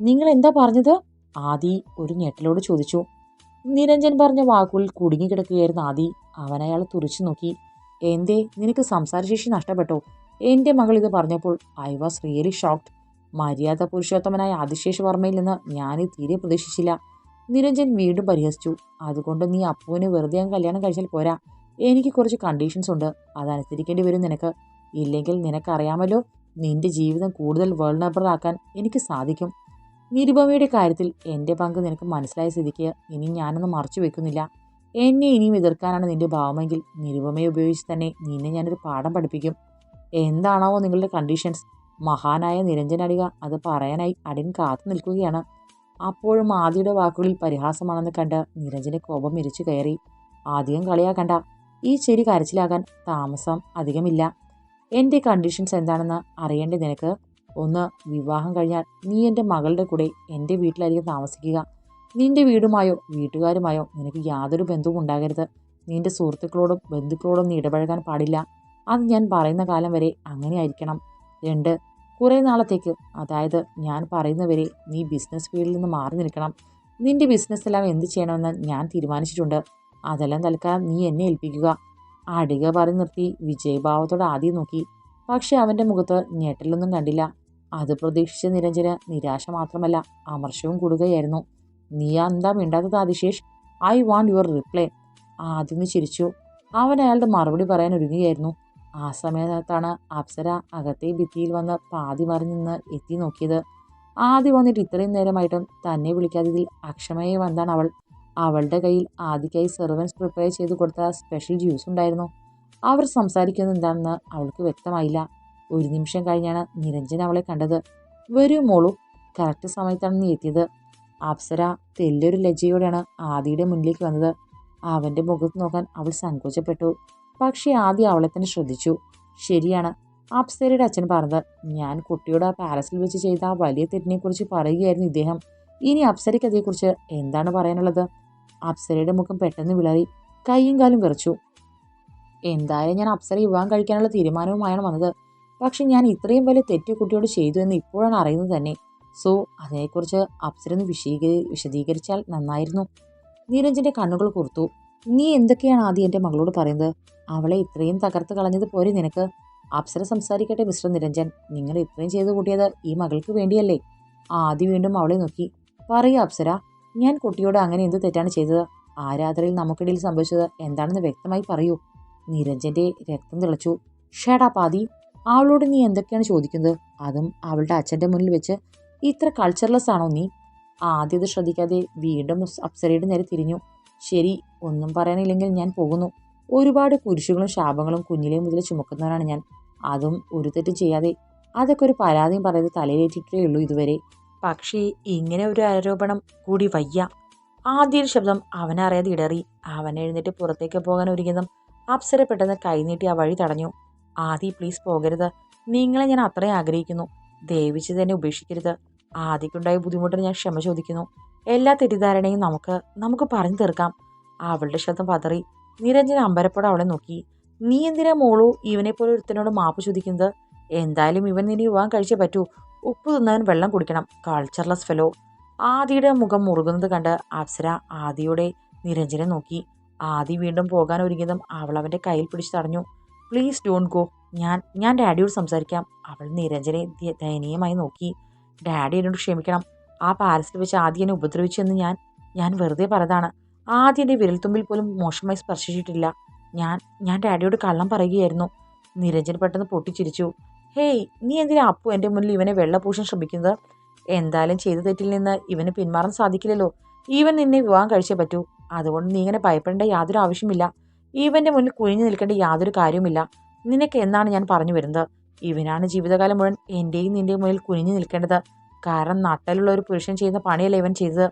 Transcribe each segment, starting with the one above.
നിങ്ങൾ എന്താ പറഞ്ഞത്? ആദി ഒരു ഞെട്ടലോട് ചോദിച്ചു. നിരഞ്ജൻ പറഞ്ഞ വാക്കുകളിൽ കുടുങ്ങിക്കിടക്കുകയായിരുന്നു ആദി. അവൻ അയാളെ തുറച്ചു നോക്കി. എന്തേ നിനക്ക് സംസാരശേഷി നഷ്ടപ്പെട്ടോ? എന്റെ മകൾ ഇത് പറഞ്ഞപ്പോൾ ഐ വാസ് റിയലി ഷോക്ക്ഡ്. മര്യാദ പുരുഷോത്തമനായ ആദിശേഷ് വർമ്മയിൽ നിന്ന് ഞാൻ തീരെ പ്രതീക്ഷിച്ചില്ല. നിരഞ്ജൻ വീണ്ടും പരിഹസിച്ചു. അതുകൊണ്ട് നീ അപ്പുവിന് വെറുതെ കല്യാണം കഴിച്ചാൽ പോരാ. എനിക്ക് കുറച്ച് കണ്ടീഷൻസ് ഉണ്ട്. അതനുസരിക്കേണ്ടി വരും നിനക്ക്. ഇല്ലെങ്കിൽ നിനക്കറിയാമല്ലോ നിന്റെ ജീവിതം കൂടുതൽ വേൾഡ് നമ്പറാക്കാൻ എനിക്ക് സാധിക്കും. നിരുപമയുടെ കാര്യത്തിൽ എന്റെ പങ്ക് നിനക്ക് മനസ്സിലായ സ്ഥിതിക്ക് ഇനി ഞാനൊന്നും മറച്ചു വെക്കുന്നില്ല. എന്നെ ഇനിയും എതിർക്കാനാണ് നിന്റെ ഭാവമെങ്കിൽ നിരുപമയെ ഉപയോഗിച്ച് തന്നെ നിന്നെ ഞാനൊരു പാഠം പഠിപ്പിക്കും. എന്താണാവോ നിങ്ങളുടെ കണ്ടീഷൻസ് മഹാനായ നിരഞ്ജൻ അടിക അത് പറയാനായി അടിൻ കാത്തു നിൽക്കുകയാണ്. അപ്പോഴും ആദിയുടെ വാക്കുകളിൽ പരിഹാസമാണെന്ന് കണ്ട് നിരഞ്ജനെ കോപം ഇരിച്ചു കയറി. അധികം കളിയാക്കണ്ട ഈ ചെരി കരച്ചിലാകാൻ താമസം അധികമില്ല. എന്റെ കണ്ടീഷൻസ് എന്താണെന്ന് അറിയേണ്ട നിനക്ക് ഒന്ന് വിവാഹം കഴിഞ്ഞാൽ നീ എന്റെ മകളുടെ കൂടെ എന്റെ വീട്ടിലായിരിക്കും താമസിക്കുക. നിന്റെ വീടുമായോ വീട്ടുകാരുമായോ നിനക്ക് യാതൊരു ബന്ധവും ഉണ്ടാകരുത്. നിന്റെ സുഹൃത്തുക്കളോടും ബന്ധുക്കളോടും നീ ഇടപഴകാൻ പാടില്ല. അത് ഞാൻ പറയുന്ന കാലം വരെ അങ്ങനെ ആയിരിക്കണം രണ്ട് കുറേ നാളത്തേക്ക് അതായത് ഞാൻ പറയുന്നവരെ നീ ബിസിനസ് ഫീൽഡിൽ നിന്ന് മാറി നിൽക്കണം. നിന്റെ ബിസിനസ് എല്ലാം എന്ത് ചെയ്യണമെന്ന് ഞാൻ തീരുമാനിച്ചിട്ടുണ്ട്. അതെല്ലാം തൽക്കാലം നീ എന്നെ ഏൽപ്പിക്കുക. അടിക പറഞ്ഞു നിർത്തി വിജയഭാവത്തോടെ ആദ്യം നോക്കി. പക്ഷെ അവന്റെ മുഖത്ത് ഞെട്ടലൊന്നും കണ്ടില്ല. അത് പ്രതീക്ഷിച്ച നിരഞ്ജന് നിരാശ മാത്രമല്ല അമർഷവും കൂടുകയായിരുന്നു. നീ എന്താ മിണ്ടാത്തത് അതിശേഷ് ഐ വാണ്ട് യുവർ റിപ്ലൈ ആദ്യം ചിരിച്ചു. അവൻ അയാളുടെ മറുപടി പറയാൻ ഒരുങ്ങുകയായിരുന്നു. ആ സമയത്താണ് അപ്സര അകത്തെ ഭിത്തിയിൽ വന്ന് പാതി മറി നിന്ന് എത്തി നോക്കിയത്. ആദ്യം വന്നിട്ട് ഇത്രയും നേരമായിട്ടും തന്നെ വിളിക്കാത്തതിൽ അക്ഷമയെ വന്നാണ് അവൾ. അവളുടെ കയ്യിൽ ആദ്യക്കായി സെർവൻസ് പ്രിപ്പയർ ചെയ്ത് കൊടുത്ത സ്പെഷ്യൽ ജ്യൂസ് ഉണ്ടായിരുന്നു. അവർ സംസാരിക്കുന്നത് എന്താണെന്ന് അവൾക്ക് വ്യക്തമായില്ല. ഒരു നിമിഷം കഴിഞ്ഞാണ് നിരഞ്ജൻ അവളെ കണ്ടത്. വരൂ മോളു കറക്റ്റ് സമയത്താണ് നീ എത്തിയത്. അപ്സര തെല്ലൊരു ലജ്ജയോടെയാണ് ആദിയുടെ മുന്നിലേക്ക് വന്നത്. അവന്റെ മുഖത്ത് നോക്കാൻ അവൾ സങ്കോചപ്പെട്ടു. പക്ഷേ ആദ്യം അവളെ തന്നെ ശ്രദ്ധിച്ചു. ശരിയാണ് അപ്സരയുടെ അച്ഛൻ പറഞ്ഞത്. ഞാൻ കുട്ടിയോട് ആ പാലസിൽ വെച്ച് ചെയ്ത ആ വലിയ തെറ്റിനെക്കുറിച്ച് പറയുകയായിരുന്നു ഇദ്ദേഹം. ഇനി അപ്സരയ്ക്ക് അതേക്കുറിച്ച് എന്താണ് പറയാനുള്ളത്? അപ്സരയുടെ മുഖം പെട്ടെന്ന് വിളറി. കൈയും കാലും വിറച്ചു. എന്തായാലും ഞാൻ അപ്സര വിവാഹം കഴിക്കാനുള്ള തീരുമാനവുമായാണ് വന്നത്. പക്ഷെ ഞാൻ ഇത്രയും വലിയ തെറ്റ് കുട്ടിയോട് ചെയ്തു എന്ന് ഇപ്പോഴാണ് അറിയുന്നത് തന്നെ. സോ അതിനെക്കുറിച്ച് അപ്സര ഒന്ന് വിശീകരി വിശദീകരിച്ചാൽ നന്നായിരുന്നു. നീരഞ്ജന്റെ കണ്ണുകൾ കുർത്തു നീ എന്തൊക്കെയാണ് ആദ്യം എന്റെ മകളോട് പറയുന്നത്? അവളെ ഇത്രയും തകർത്ത് കളഞ്ഞത് പോരെ നിനക്ക്? അപ്സര സംസാരിക്കട്ടെ മിസ്റ്റർ നിരഞ്ജൻ. നിങ്ങൾ ഇത്രയും ചെയ്തു കൂട്ടിയത് ഈ മകൾക്ക് വേണ്ടിയല്ലേ? ആദ്യം വീണ്ടും അവളെ നോക്കി. പറയൂ അപ്സര. ഞാൻ കുട്ടിയോട് അങ്ങനെ എന്ത് തെറ്റാണ് ചെയ്തത്? ആ രാത്രിയിൽ നമുക്കിടയിൽ സംഭവിച്ചത് എന്താണെന്ന് വ്യക്തമായി പറയൂ. നിരഞ്ജന്റെ രക്തം തിളച്ചു. ഷേടാ പാതി അവളോട് നീ എന്തൊക്കെയാണ് ചോദിക്കുന്നത്? അതും അവളുടെ അച്ഛന്റെ മുന്നിൽ വെച്ച്. ഇത്ര കൾച്ചർലെസ് ആണോ നീ? ആദ്യത് ശ്രദ്ധിക്കാതെ വീണ്ടും അപ്സരയുടെ നേരെ തിരിഞ്ഞു. ശരി ഒന്നും പറയാനില്ലെങ്കിൽ ഞാൻ പോകുന്നു. ഒരുപാട് കുരിശുകളും ശാപങ്ങളും കുഞ്ഞിലെ മുതൽ ചുമക്കുന്നവരാണ് ഞാൻ. അതും ഒരു തെറ്റും ചെയ്യാതെ. അതൊക്കെ ഒരു പരാതിയും പറയാതെ തലയിലേറ്റിട്ടേ ഉള്ളൂ ഇതുവരെ. പക്ഷേ ഇങ്ങനെ ഒരു ആരോപണം കൂടി വയ്യ. ആദ്യ ശബ്ദം അവനറിയാതെ ഇടറി. അവൻ എഴുന്നേറ്റ് പുറത്തേക്ക് പോകാൻ ഒരുങ്ങിയതും അപ്സര പെട്ടെന്ന് കൈനീട്ടി ആ വഴി തടഞ്ഞു. ആദി പ്ലീസ് പോകരുത്. നിങ്ങളെ ഞാൻ അത്രയും ആഗ്രഹിക്കുന്നു. ദേവിച്ച് തന്നെ ഉപേക്ഷിക്കരുത്. ആദിക്കുണ്ടായ ബുദ്ധിമുട്ടിന് ഞാൻ ക്ഷമ ചോദിക്കുന്നു. എല്ലാ തെറ്റിദ്ധാരണയും നമുക്ക് നമുക്ക് പറഞ്ഞു തീർക്കാം. അവളുടെ ശബ്ദം പതറി. നിരഞ്ജന അമ്പരപ്പോടെ അവളെ നോക്കി. നീ എന്തിനാ മോളു ഇവനെ പോലെ ഒരുത്തനോട് മാപ്പ് ചോദിക്കുന്നത്? എന്തായാലും ഇവൻ നിന്നെ വിവാഹം കഴിച്ചേ പറ്റൂ. ഉപ്പ് തിന്നവൻ വെള്ളം കുടിക്കണം. കൾച്ചർലെസ് ഫെലോ ആദിയുടെ മുഖം മുറുകുന്നത് കണ്ട് അപ്സര ആദിയുടെ നിരഞ്ജനെ നോക്കി. ആദി വീണ്ടും പോകാൻ ഒരുങ്ങിയതും അവൾ അവന്റെ കയ്യിൽ പിടിച്ച് തടഞ്ഞു. പ്ലീസ് ഡോണ്ട് ഗോ ഞാൻ ഞാൻ ഡാഡിയോട് സംസാരിക്കാം. അവൾ നിരഞ്ജനെ ദയനീയമായി നോക്കി. ഡാഡി എന്നോട് ക്ഷമിക്കണം. ആ പാരസിൽ വെച്ച് ആദ്യം എന്നെ ഉപദ്രവിച്ചെന്ന് ഞാൻ ഞാൻ വെറുതെ പറഞ്ഞതാണ്. ആദ്യം എന്റെ വിരൽത്തുമ്പിൽ പോലും മോശമായി സ്പർശിച്ചിട്ടില്ല. ഞാൻ ഞാൻ ഡാഡിയോട് കള്ളം പറയുകയായിരുന്നു. നിരഞ്ജൻ പെട്ടെന്ന് പൊട്ടിച്ചിരിച്ചു. ഹേയ് നീ എന്തിനാ അപ്പു എന്റെ മുന്നിൽ ഇവനെ വെള്ളപൂശാൻ ശ്രമിക്കുന്നത്? എന്തായാലും ചെയ്ത തെറ്റിൽ നിന്ന് ഇവന് പിന്മാറാൻ സാധിക്കില്ലല്ലോ. ഈവൻ നിന്നെ വിവാഹം കഴിച്ചേ പറ്റൂ. അതുകൊണ്ട് നീ ഇങ്ങനെ ഭയപ്പെടേണ്ട യാതൊരു ആവശ്യമില്ല ഈവന്റെ മുന്നിൽ കുനിഞ്ഞു നിൽക്കേണ്ട യാതൊരു കാര്യവുമില്ല. നിനക്ക് എന്നാണ് ഞാൻ പറഞ്ഞു വരുന്നത്? ഇവനാണ് ജീവിതകാലം മുഴുവൻ എന്റെയും നിന്റെയും മുന്നിൽ കുനിഞ്ഞു നിൽക്കേണ്ടത്. കാരണം നട്ടലുള്ള ഒരു പുരുഷൻ ചെയ്യുന്ന പണിയല്ല ഇവൻ ചെയ്തത്?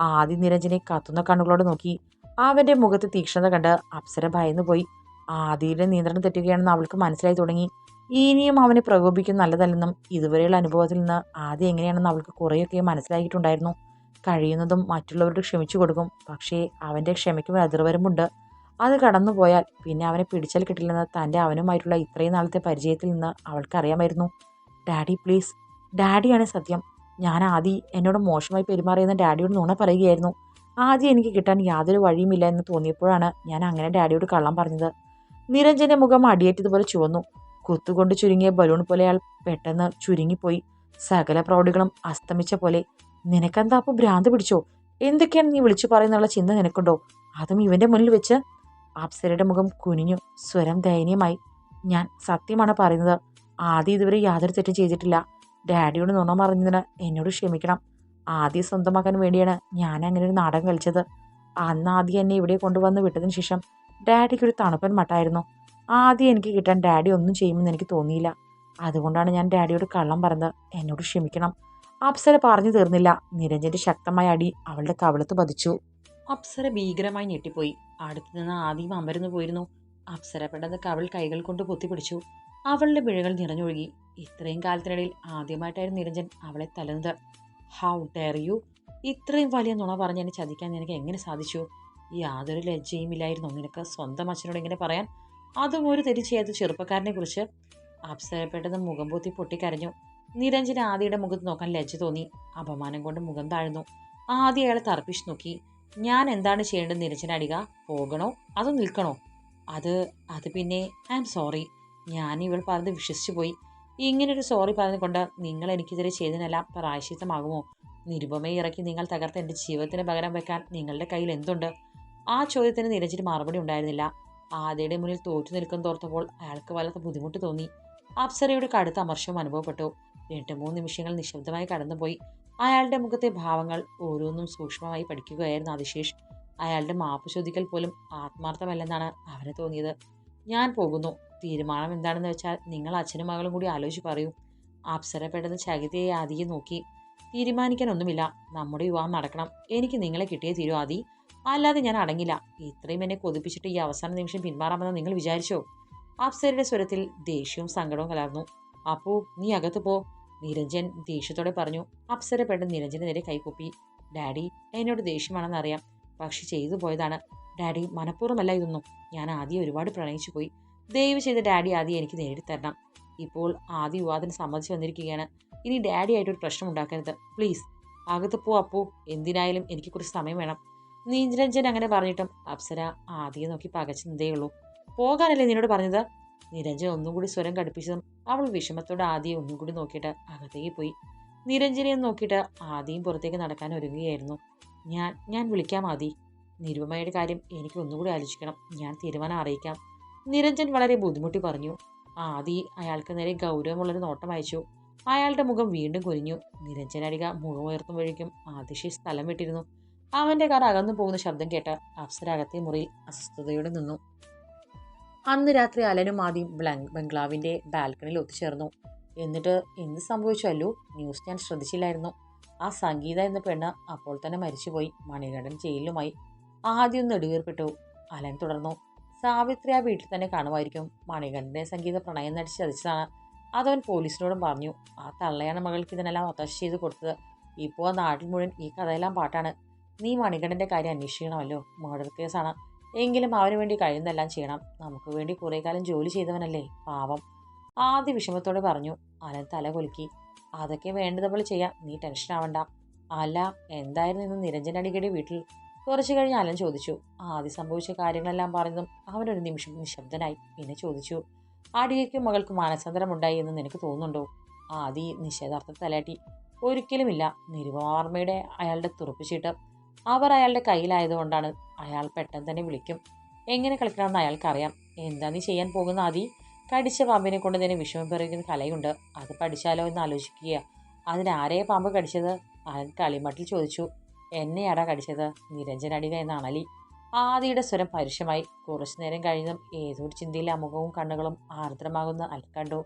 ആദ്യ നിരഞ്ജനെ കത്തുന്ന കണ്ണുകളോട് നോക്കി. അവന്റെ മുഖത്ത് തീക്ഷ്ണത കണ്ട് അപ്സര ഭയന്നു പോയി. ആദിയുടെ നിയന്ത്രണം തെറ്റുകയാണെന്ന് അവൾക്ക് മനസ്സിലായി തുടങ്ങി. ഇനിയും അവനെ പ്രകോപിക്കുന്ന നല്ലതല്ലെന്നും ഇതുവരെയുള്ള അനുഭവത്തിൽ നിന്ന് ആദ്യം എങ്ങനെയാണെന്ന് അവൾക്ക് കുറേയൊക്കെ മനസ്സിലായിട്ടുണ്ടായിരുന്നു. കഴിയുന്നതും മറ്റുള്ളവരോട് ക്ഷമിച്ചു കൊടുക്കും. പക്ഷേ അവന്റെ ക്ഷമയ്ക്ക് അതിർവരമ്പുണ്ട് അത് കടന്നുപോയാൽ പിന്നെ അവനെ പിടിച്ചാൽ കിട്ടില്ലെന്ന് തന്റെ അവനുമായിട്ടുള്ള ഇത്രയും നാളത്തെ പരിചയത്തിൽ നിന്ന് അവൾക്കറിയാമായിരുന്നു ഡാഡി പ്ലീസ്. ഡാഡിയാണ് സത്യം. ഞാൻ ആദ്യം എന്നോട് മോശമായി പെരുമാറിയെന്ന് ഡാഡിയോട് നുണ പറയുകയായിരുന്നു. ആദ്യം എനിക്ക് കിട്ടാൻ യാതൊരു വഴിയുമില്ല എന്ന് തോന്നിയപ്പോഴാണ് ഞാൻ അങ്ങനെ ഡാഡിയോട് കള്ളം പറഞ്ഞത്. നിരഞ്ജന്റെ മുഖം അടിയേറ്റതുപോലെ ചുവന്നു. കുത്തുകൊണ്ട് ചുരുങ്ങിയ ബലൂൺ പോലെ അയാൾ പെട്ടെന്ന് ചുരുങ്ങിപ്പോയി. സകല പ്രൗഢികളും അസ്തമിച്ച പോലെ നിനക്കെന്താ അപ്പോൾ ഭ്രാന്ത് പിടിച്ചോ? എന്തൊക്കെയാണ് നീ വിളിച്ചു പറയുന്നുള്ള ചിന്ത നിനക്കുണ്ടോ? അതും ഇവന്റെ മുന്നിൽ വെച്ച് അപ്സരയുടെ മുഖം കുനിഞ്ഞു സ്വരം ദയനീയമായി. ഞാൻ സത്യമാണ് പറയുന്നത്. ആദ്യം ഇതുവരെ യാതൊരു തെറ്റും ചെയ്തിട്ടില്ല. ഡാഡിയോട് നുണ പറഞ്ഞതിന് എന്നോട് ക്ഷമിക്കണം. ആദ്യം സ്വന്തമാക്കാൻ വേണ്ടിയാണ് ഞാൻ അങ്ങനെ ഒരു നാടകം കളിച്ചത്. അന്ന് ആദ്യം എന്നെ ഇവിടെ കൊണ്ടുവന്ന് വിട്ടതിന് ശേഷം ഡാഡിക്ക് ഒരു തണുപ്പൻ മട്ടായിരുന്നു. ആദ്യം എനിക്ക് കിട്ടാൻ ഡാഡി ഒന്നും ചെയ്യുമെന്ന് എനിക്ക് തോന്നിയില്ല. അതുകൊണ്ടാണ് ഞാൻ ഡാഡിയോട് കള്ളം പറഞ്ഞത്. എന്നോട് ക്ഷമിക്കണം. അപ്സര പറഞ്ഞു തീർന്നില്ല. നിരഞ്ജന്റെ ശക്തമായ അടി അവളുടെ കവളത്ത് പതിച്ചു. അപ്സര ഭീകരമായി ഞെട്ടിപ്പോയി. അടുത്തു നിന്ന് ആദ്യം അമരുന്നു പോയിരുന്നു. അപ്സര പെട്ടെന്ന് കവൾ കൈകൾ കൊണ്ട് പൊത്തിപ്പിടിച്ചു അവളുടെ പിഴകൾ നിറഞ്ഞൊഴുകി. ഇത്രയും കാലത്തിനിടയിൽ ആദ്യമായിട്ടായിരുന്നു നിരഞ്ജൻ അവളെ തലന്നത് ഹൗ ഡെയർ യു ഇത്രയും വലിയ നുണ പറഞ്ഞ് എന്നെ ചതിക്കാൻ നിനക്ക് എങ്ങനെ സാധിച്ചു? യാതൊരു ലജ്ജയും ഇല്ലായിരുന്നു. നിനക്ക് സ്വന്തം അച്ഛനോട് ഇങ്ങനെ പറയാൻ? അതും ഒരു തെറ്റ് ചെയ്യാത്ത ചെറുപ്പക്കാരനെ കുറിച്ച് അപ്സരപ്പെട്ടത് മുഖം പൊത്തി പൊട്ടിക്കരഞ്ഞു. നിരഞ്ജന ആദിയുടെ മുഖത്ത് നോക്കാൻ ലജ്ജ തോന്നി. അപമാനം കൊണ്ട് മുഖം താഴ്ന്നു. ആദ്യ അയാളെ തർപ്പിച്ച് നോക്കി. ഞാൻ എന്താണ് ചെയ്യേണ്ടത് നിരഞ്ജന അടിക? പോകണോ? അതോ നിൽക്കണോ? അത് അത് പിന്നെ ഐ എം സോറി. ഞാൻ ഇവൾ പറഞ്ഞ് വിശ്വസിച്ചു പോയി. ഇങ്ങനൊരു സോറി പറഞ്ഞുകൊണ്ട് നിങ്ങൾ എനിക്കെതിരെ ചെയ്തതിനെല്ലാം പ്രായശിത്തമാകുമോ നിരുപമയെ ഇറക്കി നിങ്ങൾ തകർത്ത എന്റെ ജീവിതത്തിന് പകരം വെക്കാൻ നിങ്ങളുടെ കയ്യിൽ എന്തുണ്ട്? ആ ചോദ്യത്തിന് നിരഞ്ജന് മറുപടി ഉണ്ടായിരുന്നില്ല. ആദ്യയുടെ മുന്നിൽ തോറ്റു നിൽക്കുന്ന തോർത്തപ്പോൾ അയാൾക്ക് വല്ലാത്ത ബുദ്ധിമുട്ട് തോന്നി. അപ്സരയുടെ കടുത്ത അമർഷവും അനുഭവപ്പെട്ടു. രണ്ട് മൂന്ന് നിമിഷങ്ങൾ നിശബ്ദമായി കടന്നുപോയി. അയാളുടെ മുഖത്തെ ഭാവങ്ങൾ ഓരോന്നും സൂക്ഷ്മമായി പഠിക്കുകയായിരുന്നു അതിശേഷ് അയാളുടെ മാപ്പ് ചോദിക്കൽ പോലും ആത്മാർത്ഥമല്ലെന്നാണ് അവന് തോന്നിയത്. ഞാൻ പോകുന്നു. തീരുമാനം എന്താണെന്ന് വെച്ചാൽ നിങ്ങൾ അച്ഛനും മകളും കൂടി ആലോചിച്ച് പറയൂ. അപ്സര ചകിതയെ ആദിയെ നോക്കി. തീരുമാനിക്കാനൊന്നുമില്ല. നമ്മുടെ വിവാഹം നടക്കണം. എനിക്ക് നിങ്ങളെ കിട്ടിയേ തീരൂ ആദി. അല്ലാതെ ഞാൻ അടങ്ങില്ല. ഇത്രയും എന്നെ കൊതിപ്പിച്ചിട്ട് ഈ അവസാന നിമിഷം പിന്മാറാമെന്ന് നിങ്ങൾ വിചാരിച്ചോ? അപ്സരയുടെ സ്വരത്തിൽ ദേഷ്യവും സങ്കടവും കലർന്നു. അപ്പോ നീ അകത്ത് പോ. നിരഞ്ജൻ ദേഷ്യത്തോടെ പറഞ്ഞു. അപ്സര പെട്ടെന്ന് നിരഞ്ജന് നേരെ കൈകൊപ്പി. ഡാഡി എന്നോട് ദേഷ്യമാണെന്ന് അറിയാം. പക്ഷെ ചെയ്തു പോയതാണ്. ഡാഡി മനഃപൂർവമല്ല ഇതൊന്നും. ഞാൻ ആദ്യം ഒരുപാട് പ്രണയിച്ചു പോയി. ദയവ് ചെയ്ത് ഡാഡി ആദ്യം എനിക്ക് നേടിത്തരണം. ഇപ്പോൾ ആദ്യ വിവാദത്തിന് സമ്മതിച്ചു വന്നിരിക്കുകയാണ്. ഇനി ഡാഡി ആയിട്ടൊരു പ്രശ്നം ഉണ്ടാക്കരുത്. പ്ലീസ് അകത്ത് പോ അപ്പോ. എന്തിനായാലും എനിക്ക് കുറച്ച് സമയം വേണം. നീരഞ്ജൻ അങ്ങനെ പറഞ്ഞിട്ടും അപ്സര ആദ്യം നോക്കി പകച്ചു നിന്നേ ഉള്ളൂ പോകാനല്ലേ നിന്നോട് പറഞ്ഞത്? നിരഞ്ജൻ ഒന്നും കൂടി സ്വരം കടുപ്പിച്ചതും അവൾ വിഷമത്തോടെ ആദ്യം ഒന്നും കൂടി നോക്കിയിട്ട് അകത്തേക്ക് പോയി. നിരഞ്ജനെ നോക്കിയിട്ട് ആദ്യം പുറത്തേക്ക് നടക്കാൻ ഒരുങ്ങുകയായിരുന്നു. ഞാൻ ഞാൻ വിളിക്കാം ആദി. നിരുപമയുടെ കാര്യം എനിക്ക് ഒന്നുകൂടി ആലോചിക്കണം. ഞാൻ തീരുമാനം അറിയിക്കാം. നിരഞ്ജൻ വളരെ ബുദ്ധിമുട്ടി പറഞ്ഞു. ആദി അയാൾക്ക് നേരെ ഗൗരവമുള്ളൊരു നോട്ടം അയച്ചു. അയാളുടെ മുഖം വീണ്ടും കുനിഞ്ഞു. നിരഞ്ജനടിക മുഖമുയർത്തുമ്പോഴേക്കും ആദിഷി സ്ഥലം വിട്ടിരുന്നു. അവന്റെ കാർ അകന്നു പോകുന്ന ശബ്ദം കേട്ട് അപ്സര അകത്തെ മുറിയിൽ അസ്വസ്ഥതയോടെ നിന്നു. അന്ന് രാത്രി അലനും ആദ്യം ബംഗ്ലാവിന്റെ ബാൽക്കണിയിൽ ഒത്തുചേർന്നു. എന്നിട്ട് എന്ത് സംഭവിച്ചല്ലോ ന്യൂസ് ഞാൻ ശ്രദ്ധിച്ചില്ലായിരുന്നു. ആ സംഗീത എന്ന പെണ്ണ് അപ്പോൾ തന്നെ മരിച്ചുപോയി. മണികണ്ഠൻ ജയിലിലുമായി. ആദ്യം നെടുവേർപ്പെട്ടു. അലൻ തുടർന്നു. സാവിത്രി ആ വീട്ടിൽ തന്നെ കാണുമായിരിക്കും. മണികണ്ഠനെ സംഗീത പ്രണയം നടിച്ച് ചതിച്ചതാണ്. അതവൻ പോലീസിനോടും പറഞ്ഞു ആ തള്ളയാണ് മകൾക്ക് ഇതിനെല്ലാം ഒത്താശ ചെയ്ത് കൊടുത്തത്. ഇപ്പോൾ നാട്ടിൽ മുഴുവൻ ഈ കഥയെല്ലാം പാട്ടാണ്. നീ മണികണ്ഠന്റെ കാര്യം അന്വേഷിക്കണമല്ലോ. മർഡർ കേസാണ് എങ്കിലും അവന് വേണ്ടി കഴിയുന്നതെല്ലാം ചെയ്യണം. നമുക്ക് വേണ്ടി കുറേ കാലം ജോലി ചെയ്തവനല്ലേ? പാവം. ആദ്യ വിഷമത്തോടെ പറഞ്ഞു. അലൻ തല കൊലുക്കി. അതൊക്കെ വേണ്ടതുപോലെ ചെയ്യാം. നീ ടെൻഷൻ ആവണ്ട. അല്ല എന്തായിരുന്നു ഇന്ന് നിരഞ്ജൻ അടിക്കടി വീട്ടിൽ? കുറച്ചു കഴിഞ്ഞ് അലൻ ചോദിച്ചു. ആദ്യം സംഭവിച്ച കാര്യങ്ങളെല്ലാം പറഞ്ഞതും അവനൊരു നിമിഷം നിശബ്ദനായി. പിന്നെ ചോദിച്ചു. അടിയയ്ക്കും മകൾക്ക് മാനസാന്തരമുണ്ടായി എന്ന് നിനക്ക് തോന്നുന്നുണ്ടോ? ആദി നിഷേധാർത്ഥ തലാട്ടി ഒരിക്കലുമില്ല നിരുപമാർമ്മയുടെ അയാളുടെ തുറപ്പിച്ചിട്ട് അവർ അയാളുടെ കയ്യിലായതുകൊണ്ടാണ് അയാൾ പെട്ടെന്ന് തന്നെ വിളിക്കും. എങ്ങനെ കളിക്കണമെന്ന് അയാൾക്കറിയാം. എന്താ നീ ചെയ്യാൻ പോകുന്ന ആദി? കടിച്ച പാമ്പിനെ കൊണ്ട് തന്നെ വിഷമം പറയുന്ന കലയുണ്ട്. അത് പഠിച്ചാലോ എന്ന് ആലോചിക്കുക അതിനാരെയെ പാമ്പ് കടിച്ചത്? അലൻ കളിമട്ടിൽ ചോദിച്ചു. എന്നെയാടാ കടിച്ചത്? നിരഞ്ജനടിക എന്ന ആദിയുടെ സ്വരം പരുഷമായി. കുറച്ചു നേരം കഴിഞ്ഞതും ഏതൊരു ചിന്തയിൽ അമുഖവും കണ്ണുകളും ആർദ്രമാകുന്ന അൽ കണ്ടു.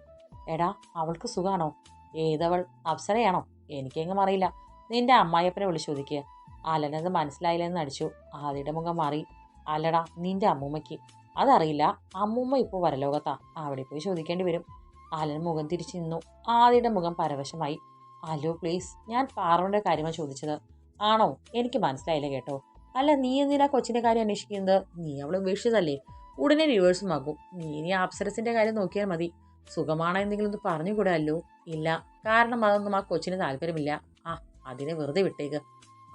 എടാ അവൾക്ക് സുഖാണോ? ഏതവൾ? അപ്സരയാണോ? എനിക്കെങ്ങും അറിയില്ല. നിന്റെ അമ്മായിയപ്പനെ വിളിച്ചു ചോദിക്കുക അലനത് മനസ്സിലായില്ലെന്ന് നടിച്ചു. ആദിയുടെ മുഖം മാറി. അല്ലടാ നിന്റെ അമ്മൂമ്മയ്ക്ക്. അതറിയില്ല അമ്മൂമ്മ ഇപ്പോൾ വരലോകത്താ. അവിടെ പോയി ചോദിക്കേണ്ടി വരും. അലൻ മുഖം തിരിച്ചു നിന്നു. ആദിയുടെ മുഖം പരവശമായി. അലോ പ്ലീസ് ഞാൻ പാറുവിന്റെ കാര്യമാണ് ചോദിച്ചത്. ആണോ? എനിക്ക് മനസ്സിലായില്ല കേട്ടോ. അല്ല നീ എന്തിനാ കൊച്ചിന്റെ കാര്യം അന്വേഷിക്കുന്നത്? നീ അവളെ ഉപേക്ഷിച്ചതല്ലേ? ഉടനെ റിവേഴ്സും ആകും നീ ഇനി അപ്സരസിന്റെ കാര്യം നോക്കിയാൽ മതി. സുഖമാണോ എന്തെങ്കിലും ഒന്ന് പറഞ്ഞുകൂടാല്ലോ ഇല്ല. കാരണം അതൊന്നും ആ കൊച്ചിന് താല്പര്യമില്ല. ആ അതിനെ വെറുതെ വിട്ടേക്ക്.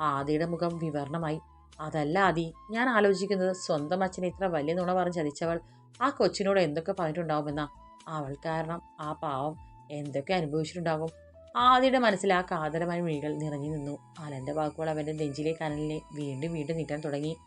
ആദിയുടെ മുഖം വിവരണമായി. അതല്ല ആദി ഞാൻ ആലോചിക്കുന്നത് സ്വന്തം അച്ഛനെ ഇത്ര വലിയ നുണ പറഞ്ഞ് ചതിച്ചവൾ ആ കൊച്ചിനോട് എന്തൊക്കെ പറഞ്ഞിട്ടുണ്ടാവുമെന്നാ. അവൾ കാരണം ആ പാവം എന്തൊക്കെ അനുഭവിച്ചിട്ടുണ്ടാകും ആദിയുടെ മനസ്സിൽ ആ കാതലമായ മിഴികൾ നിറഞ്ഞു നിന്നു. അലന്റെ വാക്കുകൾ അവന്റെ നെഞ്ചിലെ കനലിനെ വീണ്ടും വീണ്ടും നീട്ടാൻ തുടങ്ങി.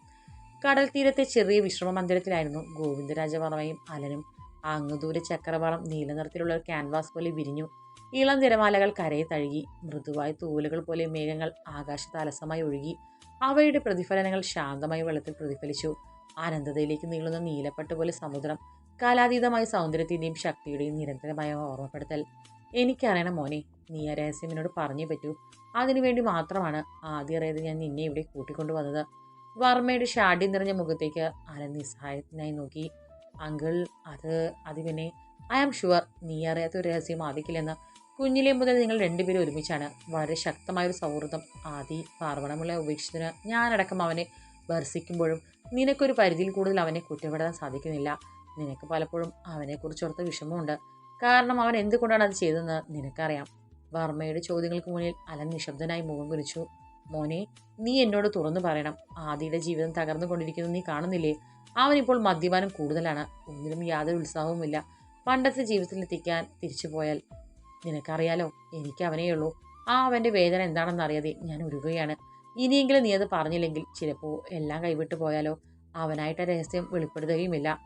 കടൽ തീരത്തെ ചെറിയ വിശ്രമ മന്ദിരത്തിലായിരുന്നു ഗോവിന്ദരാജവർമ്മയും അലനും. അങ്ങുദൂരെ ചക്രവാളം നീലനിറത്തിലുള്ള ഒരു ക്യാൻവാസ് പോലെ വിരിഞ്ഞു. ഇളം തിരമാലകൾ കരയെ തഴുകി മൃദുവായ തൂവലുകൾ പോലെ മേഘങ്ങൾ ആകാശത്ത് അലസമായി ഒഴുകി അവയുടെ പ്രതിഫലനങ്ങൾ ശാന്തമായി വെള്ളത്തിൽ പ്രതിഫലിച്ചു. അനന്തതയിലേക്ക് നീളുന്ന നീലപ്പട്ട് പോലെ സമുദ്രം കാലാതീതമായ സൗന്ദര്യത്തിന്റെയും ശക്തിയുടെയും നിരന്തരമായ ഓർമ്മപ്പെടുത്തൽ. എനിക്കറിയണം മോനെ നീ ആ രഹസ്യം എന്നോട് പറഞ്ഞേ പറ്റൂ. അതിനുവേണ്ടി മാത്രമാണ് ആദ്യ അറിയാതെ ഞാൻ നിന്നെ ഇവിടെ കൂട്ടിക്കൊണ്ടുവന്നത് വർമ്മയുടെ ഷാഡി നിറഞ്ഞ മുഖത്തേക്ക് അലൻ നിസ്സഹായത്തിനായി നോക്കി. അങ്കിൾ അത് അത് പിന്നെ ഐ ആം ഷുവർ നീ അറിയാത്ത ഒരു രഹസ്യം ആദിക്കില്ലെന്ന് കുഞ്ഞിലെ മുതൽ നിങ്ങൾ രണ്ടുപേരും ഒരുമിച്ചാണ്. വളരെ ശക്തമായൊരു സൗഹൃദം. ആദി പാർവണമുള്ള ഉപേക്ഷിച്ചതിന് ഞാനടക്കം അവനെ ഭർസിക്കുമ്പോഴും നിനക്കൊരു പരിധിയിൽ കൂടുതൽ അവനെ കുറ്റപ്പെടുത്താൻ സാധിക്കുന്നില്ല. നിനക്ക് പലപ്പോഴും അവനെക്കുറിച്ചോർത്ത് വിഷമമുണ്ട്. കാരണം അവൻ എന്തുകൊണ്ടാണ് അത് ചെയ്തതെന്ന് നിനക്കറിയാം. വർമ്മയുടെ ചോദ്യങ്ങൾക്ക് മുന്നിൽ അലൻ നിശബ്ദനായി മുഖം കുറിച്ചു മോനെ നീ എന്നോട് തുറന്നു പറയണം. ആദിയുടെ ജീവിതം തകർന്നു കൊണ്ടിരിക്കുന്നു നീ കാണുന്നില്ലേ? അവനിപ്പോൾ മദ്യപാനം കൂടുതലാണ്. ഒന്നിനും യാതൊരു ഉത്സാഹവുമില്ല. പണ്ടത്തെ ജീവിതത്തിലെത്തിക്കാൻ തിരിച്ചു പോയാൽ നിനക്കറിയാലോ എനിക്ക് അവനെയുള്ളൂ ആ അവന്റെ വേദന എന്താണെന്ന് അറിയാതെ ഞാൻ ഉരുകയാണ് ഇനിയെങ്കിലും നീ അത് പറഞ്ഞില്ലെങ്കിൽ ചിലപ്പോൾ എല്ലാം കൈവിട്ടു പോയാലോ. അവനായിട്ട് രഹസ്യം വെളിപ്പെടുത്തുകയുമില്ല.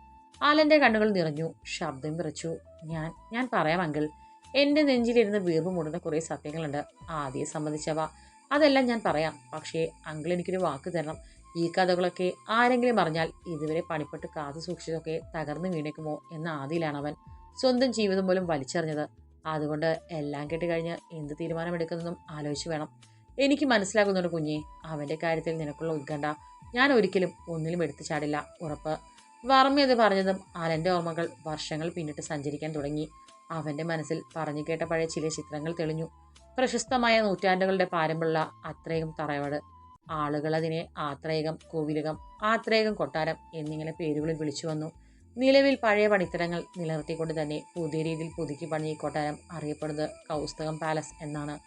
ആലന്റെ കണ്ണുകൾ നിറഞ്ഞു ശബ്ദം വിറച്ചു. ഞാൻ ഞാൻ പറയാം അങ്കിൾ എന്റെ നെഞ്ചിലിരുന്ന് വീർപ്പ് മൂടുന്ന കുറേ സത്യങ്ങളുണ്ട്. ആദ്യം സംബന്ധിച്ചവ അതെല്ലാം ഞാൻ പറയാം. പക്ഷേ അങ്കിൾ എനിക്കൊരു വാക്ക് തരണം. ഈ കഥകളൊക്കെ ആരെങ്കിലും അറിഞ്ഞാൽ ഇതുവരെ പണിപ്പെട്ട് കാത്തു സൂക്ഷിച്ചതൊക്കെ തകർന്നു വീണേക്കുമോ എന്ന ആദിയിലാണ് അവൻ സ്വന്തം ജീവിതം പോലും വലിച്ചെറിഞ്ഞത്. അതുകൊണ്ട് എല്ലാം കേട്ട് കഴിഞ്ഞ് എന്ത് തീരുമാനമെടുക്കുന്നതും ആലോചിച്ച് വേണം. എനിക്ക് മനസ്സിലാകുന്നുണ്ട് കുഞ്ഞെ അവന്റെ കാര്യത്തിൽ നിനക്കുള്ള ഉത്കണ്ഠ ഞാൻ ഒരിക്കലും ഒന്നിലും എടുത്തു ചാടില്ല ഉറപ്പ്. വർമ്മയത് പറഞ്ഞതും അലന്റെ ഓർമ്മകൾ വർഷങ്ങൾ പിന്നിട്ട് സഞ്ചരിക്കാൻ തുടങ്ങി. അവന്റെ മനസ്സിൽ പറഞ്ഞു കേട്ട പഴയ ചില ചിത്രങ്ങൾ തെളിഞ്ഞു. പ്രശസ്തമായ നൂറ്റാണ്ടുകളുടെ പാരമ്പുള്ള അത്രയും തറവാട് ആളുകൾ അതിനെ ആത്രേയകം കോവിലകം ആത്രേയകം കൊട്ടാരം എന്നിങ്ങനെ പേരുകളിൽ വിളിച്ചു വന്നു. നിലവിൽ പഴയ പണിത്തരങ്ങൾ നിലനിർത്തിക്കൊണ്ട് തന്നെ പുതിയ രീതിയിൽ പുതുക്കി പണിയ കൊട്ടാരം അറിയപ്പെടുന്നത് കൗസ്തകം പാലസ് എന്നാണ്.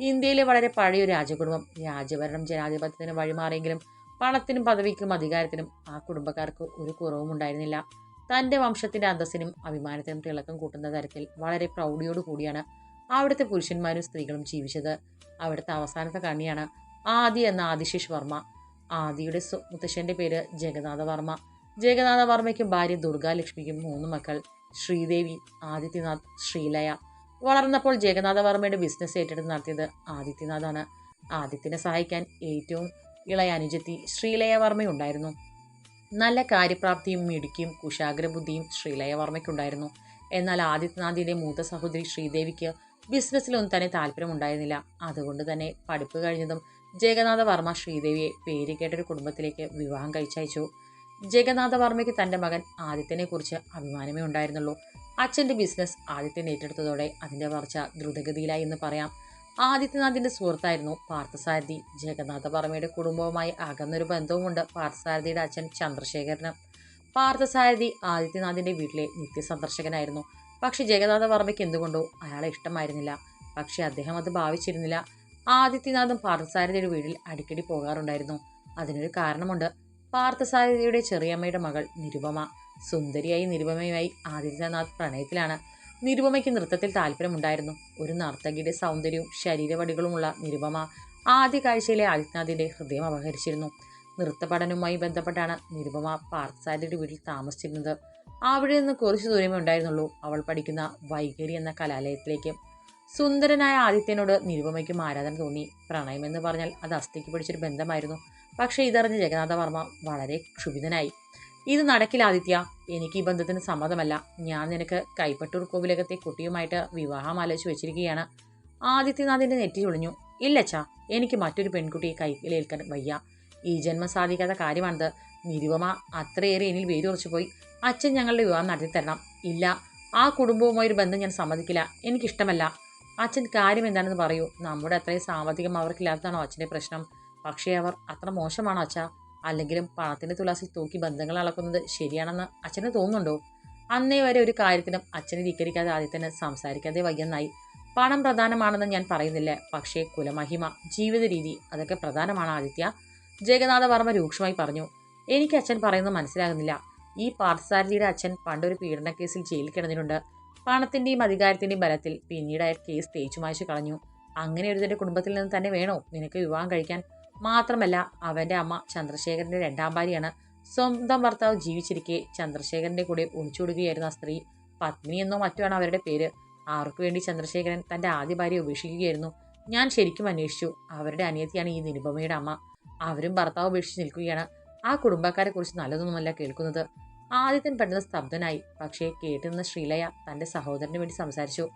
ഇന്ത്യയിലെ വളരെ പഴയ രാജകുടുംബം. രാജഭരണം ജനാധിപത്യത്തിന് വഴിമാറിയെങ്കിലും പണത്തിനും പദവിക്കും അധികാരത്തിനും ആ കുടുംബക്കാർക്ക് ഒരു കുറവും ഉണ്ടായിരുന്നില്ല. തന്റെ വംശത്തിന്റെ അന്തസ്സിനും അഭിമാനത്തിനും തിളക്കം കൂട്ടുന്ന തരത്തിൽ വളരെ പ്രൗഢിയോടു കൂടിയാണ് അവിടുത്തെ പുരുഷന്മാരും സ്ത്രീകളും ജീവിച്ചത്. അവിടുത്തെ അവസാനത്തെ കണ്ണിയാണ് ആദി എന്ന ആദിശേഷ് വർമ്മ. ആദിയുടെ മുത്തശ്ശന്റെ പേര് ജഗന്നാഥ വർമ്മ. ജഗന്നാഥ വർമ്മയ്ക്കും ഭാര്യ ദുർഗാലക്ഷ്മിക്കും മൂന്ന് മക്കൾ. ശ്രീദേവി ആദിത്യനാഥ് ശ്രീലയ. വളർന്നപ്പോൾ ജഗന്നാഥ വർമ്മയുടെ ബിസിനസ് ഏറ്റെടുത്ത് നടത്തിയത് ആദിത്യനാഥാണ്. ആദിത്യനെ സഹായിക്കാൻ ഏറ്റവും ഇളയ അനുജത്തി ശ്രീലയ വർമ്മയുണ്ടായിരുന്നു. നല്ല കാര്യപ്രാപ്തിയും മിടുക്കിയും കുശാഗ്രബുദ്ധിയും ശ്രീലയ വർമ്മയ്ക്കുണ്ടായിരുന്നു. എന്നാൽ ആദിത്യനാഥിന്റെ മൂത്ത സഹോദരി ശ്രീദേവിക്ക് ബിസിനസ്സിലൊന്നും തന്നെ താല്പര്യമുണ്ടായിരുന്നില്ല. അതുകൊണ്ട് തന്നെ പഠിപ്പ് കഴിഞ്ഞതും ജഗന്നാഥ വർമ്മ ശ്രീദേവിയെ പേര് കേട്ടൊരു കുടുംബത്തിലേക്ക് വിവാഹം കഴിച്ചയച്ചു. ജഗന്നാഥ വർമ്മയ്ക്ക് തന്റെ മകൻ ആദിത്യനെക്കുറിച്ച് അഭിമാനമേ ഉണ്ടായിരുന്നുള്ളൂ. അച്ഛന്റെ ബിസിനസ് ആദിത്യൻ ഏറ്റെടുത്തതോടെ അതിന്റെ വളർച്ച ദ്രുതഗതിയിലായി എന്ന് പറയാം. ആദിത്യനാഥിന്റെ സുഹൃത്തായിരുന്നു പാർത്ഥസാരഥി. ജഗന്നാഥ വർമ്മയുടെ കുടുംബവുമായി അകന്നൊരു ബന്ധവുമുണ്ട് പാർത്ഥസാരഥിയുടെ അച്ഛൻ ചന്ദ്രശേഖരന്. പാർത്ഥസാരഥി ആദിത്യനാഥിന്റെ വീട്ടിലെ നിത്യസന്ദർശകനായിരുന്നു. പക്ഷേ ജഗന്നാഥ വർമ്മയ്ക്ക് എന്തുകൊണ്ടോ അയാളെ ഇഷ്ടമായിരുന്നില്ല. പക്ഷേ അദ്ദേഹം അത് ഭാവിച്ചിരുന്നില്ല. ആദിത്യനാഥും പാർത്ഥസാരഥിയുടെ വീട്ടിൽ അടിക്കടി പോകാറുണ്ടായിരുന്നു. അതിനൊരു കാരണമുണ്ട്. പാർത്ഥസാരഥിയുടെ ചെറിയമ്മയുടെ മകൾ നിരുപമ. സുന്ദരിയായി നിരുപമയുമായി ആദിത്യനാഥ് പ്രണയത്തിലാണ്. നിരുപമയ്ക്ക് നൃത്തത്തിൽ താല്പര്യമുണ്ടായിരുന്നു. ഒരു നർത്തകിയുടെ സൗന്ദര്യവും ശരീരവടികളുമുള്ള നിരുപമ ആദ്യ കാഴ്ചയിലെ ആദിത്യനാഥിന്റെ ഹൃദയം അപഹരിച്ചിരുന്നു. നൃത്തപഠനവുമായി ബന്ധപ്പെട്ടാണ് നിരുപമ പാർത്ഥസാരഥിയുടെ വീട്ടിൽ താമസിച്ചിരുന്നത്. അവിടെ നിന്ന് കുറച്ച് ദൂരമേ ഉണ്ടായിരുന്നുള്ളൂ. അവൾ പഠിക്കുന്ന വൈകരി എന്ന കലാലയത്തിലേക്ക്. സുന്ദരനായ ആദിത്യനോട് നിരുപമയ്ക്കും ആരാധന തോന്നി. പ്രണയമെന്ന് പറഞ്ഞാൽ അത് അസ്ഥിക്ക് പിടിച്ചൊരു ബന്ധമായിരുന്നു. പക്ഷേ ഇതറിഞ്ഞ് ജഗന്നാഥ വർമ്മ വളരെ ക്ഷുഭിതനായി. ഇത് നടക്കില്ല ആദിത്യ. എനിക്ക് ഈ ബന്ധത്തിന് സമ്മതമല്ല. ഞാൻ നിനക്ക് കൈപ്പട്ടൂർ കോവിലകത്തെ കുട്ടിയുമായിട്ട് വിവാഹം ആലോചിച്ച് വെച്ചിരിക്കുകയാണ്. ആദിത്യനാഥിന്റെ നെറ്റി ചൊളിഞ്ഞു ഇല്ലച്ചാ എനിക്ക് മറ്റൊരു പെൺകുട്ടിയെ കൈയിലേൽക്കാൻ വയ്യ. ഈ ജന്മം സാധിക്കാത്ത കാര്യമാണിത്. നിരുപമ അത്രയേറെ എന്നിൽ വേരുറച്ചു പോയി. അച്ഛൻ ഞങ്ങളുടെ വിവാഹം നടത്തിത്തരണം. ഇല്ല ആ കുടുംബവുമായി ഒരു ബന്ധം ഞാൻ സമ്മതിക്കില്ല. എനിക്കിഷ്ടമല്ല. അച്ഛൻ കാര്യം എന്താണെന്ന് പറയൂ. നമ്മുടെ അത്രയും സാമ്പത്തികം അവർക്കില്ലാത്തതാണോ അച്ഛന്റെ പ്രശ്നം? പക്ഷേ അവർ അത്ര മോശമാണോ അച്ഛാ? അല്ലെങ്കിലും പണത്തിന്റെ തുലാസിൽ തൂക്കി ബന്ധങ്ങൾ അളക്കുന്നത് ശരിയാണെന്ന് അച്ഛന് തോന്നുന്നുണ്ടോ? അന്നേ വരെ ഒരു കാര്യത്തിനും അച്ഛനെ ധിക്കരിക്കാതെ തന്നെ സംസാരിക്കാതെ വയ്യെന്നായി. പണം പ്രധാനമാണെന്ന് ഞാൻ പറയുന്നില്ല. പക്ഷേ കുലമഹിമ ജീവിത രീതി അതൊക്കെ പ്രധാനമാണ് ആദിത്യ. ജഗന്നാഥവർമ്മ രൂക്ഷമായി പറഞ്ഞു. എനിക്ക് അച്ഛൻ പറയുന്നത് മനസ്സിലാകുന്നില്ല. ഈ പാർത്ഥസാരഥിയുടെ അച്ഛൻ പണ്ടൊരു പീഡന കേസിൽ ജയിലിൽ കിടന്നിട്ടുണ്ട്. പണത്തിന്റെയും അധികാരത്തിന്റെയും ബലത്തിൽ പിന്നീട് അയാൾ കേസ് തേച്ചു മായ്ച്ചു കളഞ്ഞു. അങ്ങനെ ഒരുതിന്റെ കുടുംബത്തിൽ നിന്ന് തന്നെ വേണോ നിനക്ക് വിവാഹം കഴിക്കാൻ? മാത്രമല്ല അവന്റെ അമ്മ ചന്ദ്രശേഖരന്റെ രണ്ടാം ഭാര്യയാണ്. സ്വന്തം ഭർത്താവ് ജീവിച്ചിരിക്കെ ചന്ദ്രശേഖരന്റെ കൂടെ ഒളിച്ചോടുകയായിരുന്ന ആ സ്ത്രീ പത്മിനി എന്നോ മറ്റോ ആണ് അവരുടെ പേര്. ആർക്കു വേണ്ടി ചന്ദ്രശേഖരൻ തന്റെ ആദ്യ ഭാര്യയെ ഉപേക്ഷിക്കുകയായിരുന്നു? ഞാൻ ശരിക്കും അന്വേഷിച്ചു. അവരുടെ അനിയത്തിയാണ് ഈ നിരുപമയുടെ അമ്മ. അവരും ഭർത്താവ് ഉപേക്ഷിച്ച് നിൽക്കുകയാണ്. ആ കുടുംബക്കാരെ കുറിച്ച് നല്ലതൊന്നുമല്ല കേൾക്കുന്നത്. ആദിത്യൻ പെട്ടെന്ന് സ്തബ്ധനായി. പക്ഷേ കേട്ടുനിന്ന ശ്രീലയ തന്റെ സഹോദരന് വേണ്ടി സംസാരിച്ചു.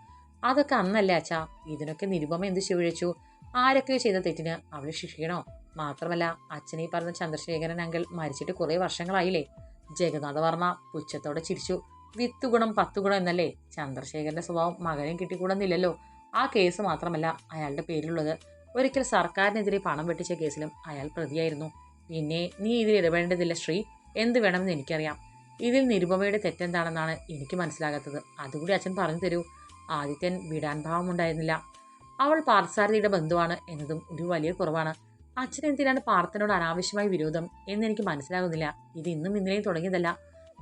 അതൊക്കെ അന്നല്ലേ അച്ഛാ. ഇതിനൊക്കെ നിരുപമ എന്ത് ശിവഴിച്ചു ആരൊക്കെ ചെയ്ത തെറ്റിന് അവളെ ശിക്ഷിക്കണോ? മാത്രമല്ല അച്ഛനെ പറഞ്ഞ ചന്ദ്രശേഖരൻ അങ്കിൾ മരിച്ചിട്ട് കുറെ വർഷങ്ങളായില്ലേ? ജഗന്നാഥ വർമ്മ പുച്ഛത്തോടെ ചിരിച്ചു. വിത്ത് ഗുണം പത്ത് ഗുണം എന്നല്ലേ? ചന്ദ്രശേഖരന്റെ സ്വഭാവം മകനും കിട്ടിക്കൂടുന്നില്ലല്ലോ. ആ കേസ് മാത്രമല്ല അയാളുടെ പേരിലുള്ളത്. ഒരിക്കൽ സർക്കാരിനെതിരെ പണം വെട്ടിച്ച കേസിലും അയാൾ പ്രതിയായിരുന്നു. പിന്നെ നീ ഇതിൽ ഇടപെടേണ്ടതില്ല ശ്രീ. എന്ത് വേണമെന്ന് എനിക്കറിയാം. ഇതിൽ നിരുപമയുടെ തെറ്റെന്താണെന്നാണ് എനിക്ക് മനസ്സിലാകാത്തത്. അതുകൂടി അച്ഛൻ പറഞ്ഞു തരൂ. ആദിത്യൻ വിടാൻ ഭാവമുണ്ടായിരുന്നില്ല. അവൾ പാർത്ഥസാരഥിയുടെ ബന്ധുവാണ് എന്നതും ഒരു വലിയ കുറവാണ്. അച്ഛൻ എന്തിനാണ് പാർത്ഥനോട് അനാവശ്യമായ വിരോധം എന്നെനിക്ക് മനസ്സിലാകുന്നില്ല. ഇത് ഇന്നും ഇന്നലെയും തുടങ്ങിയതല്ല.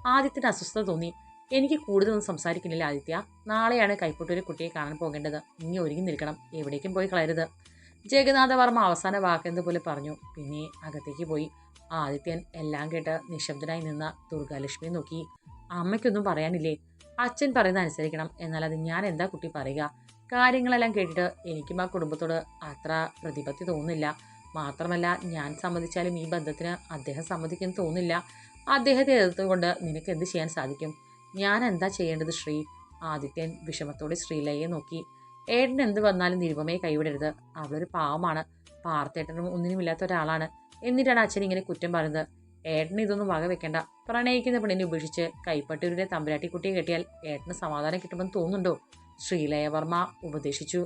ആദിത്യന് അസ്വസ്ഥത തോന്നി. എനിക്ക് കൂടുതലൊന്നും സംസാരിക്കുന്നില്ല ആദിത്യ. നാളെയാണ് കൈപ്പൊട്ടൂരെ കുട്ടിയെ കാണാൻ പോകേണ്ടത്. ഇനി ഒരുങ്ങി നിൽക്കണം. എവിടേക്കും പോയി കളയരുത്. ജഗന്നാഥവർമ്മ അവസാന വാക്കെന്നതുപോലെ പറഞ്ഞു. പിന്നെ അകത്തേക്ക് പോയി. ആദിത്യൻ എല്ലാം കേട്ട് നിശബ്ദനായി നിന്ന ദുർഗാലക്ഷ്മിയെ നോക്കി. അമ്മയ്ക്കൊന്നും പറയാനില്ലേ? അച്ഛൻ പറയുന്നത് അനുസരിക്കണം. എന്നാൽ അത് ഞാൻ എന്താ കുട്ടി പറയുക? കാര്യങ്ങളെല്ലാം കേട്ടിട്ട് എനിക്കും ആ കുടുംബത്തോട് അത്ര പ്രതിപത്തി തോന്നില്ല മാത്രമല്ല ഞാൻ സമ്മതിച്ചാലും ഈ ബന്ധത്തിന് അദ്ദേഹം സമ്മതിക്കുന്നു തോന്നില്ല അദ്ദേഹത്തെ എതിർത്തുകൊണ്ട് നിനക്ക് എന്ത് ചെയ്യാൻ സാധിക്കും? ഞാൻ എന്താ ചെയ്യേണ്ടത് ശ്രീ? ആദിത്യൻ വിഷമത്തോടെ ശ്രീലയെ നോക്കി. ഏട്ടൻ എന്ത് വന്നാലും നിരുപമയെ കൈവിടരുത്. അവളൊരു പാവമാണ്. പാർത്തേട്ടനും ഒന്നിനുമില്ലാത്ത ഒരാളാണ്. എന്നിട്ടാണ് അച്ഛൻ ഇങ്ങനെ കുറ്റം പറയുന്നത്. ഏട്ടന് ഇതൊന്നും വക വെക്കണ്ട. പ്രണയിക്കുന്ന പെണ്ണിനെ ഉപേക്ഷിച്ച് കൈപ്പട്ടൂരിലെ തമ്പുരാട്ടിക്കുട്ടിയെ കെട്ടിയാൽ ഏട്ടന് സമാധാനം കിട്ടുമെന്ന് തോന്നുന്നുണ്ടോ? ശ്രീലയവർമ്മ ഉപദേശിച്ചു